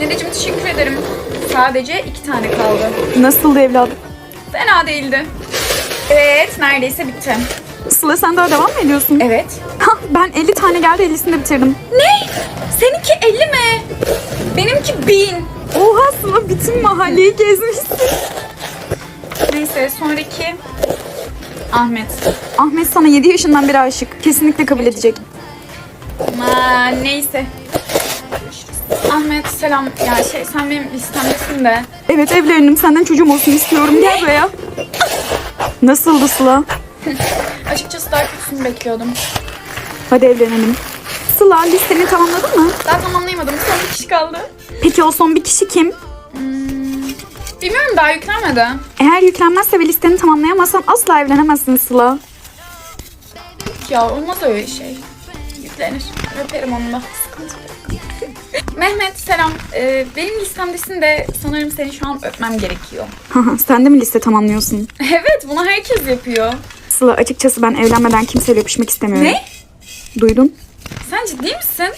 Dedeciğim teşekkür ederim. Sadece iki tane kaldı. Nasıldı evladım? Fena değildi. Evet, neredeyse bitti. Sıla sen daha devam mı ediyorsun? Evet. Ben 50 tane geldi 50'sini de bitirdim. Ne? Seninki 50 mi? Benimki 1000. Oha Sıla bütün mahalleyi gezmişsin. Neyse, sonraki Ahmet. Ahmet sana 7 yaşından beri aşık. Kesinlikle kabul edecek. Aa, neyse. Ahmet selam. Ya şey sen benim listemdesin de. Evet evlenirim senden çocuğum olsun istiyorum. Gel buraya. Nasıldı Sıla? Açıkçası daha kötüsünü bekliyordum. Hadi evlenelim. Sıla listeni tamamladın mı? Daha tamamlayamadım. Son bir kişi kaldı. Peki o son bir kişi kim? Bilmiyorum daha yüklenmedi. Eğer yüklenmezse ve listeni tamamlayamazsan asla evlenemezsin Sıla. Ya olmaz öyle şey. Yüklenir. Öperim onu da. Sıkıntı yok. Mehmet selam. Ee, benim listemdesin de sanırım seni şu an öpmem gerekiyor. Sen de mi liste tamamlıyorsun? evet bunu herkes yapıyor. Sıla açıkçası ben evlenmeden kimseyle öpüşmek istemiyorum. Ne? Duydun? Sen ciddi misin?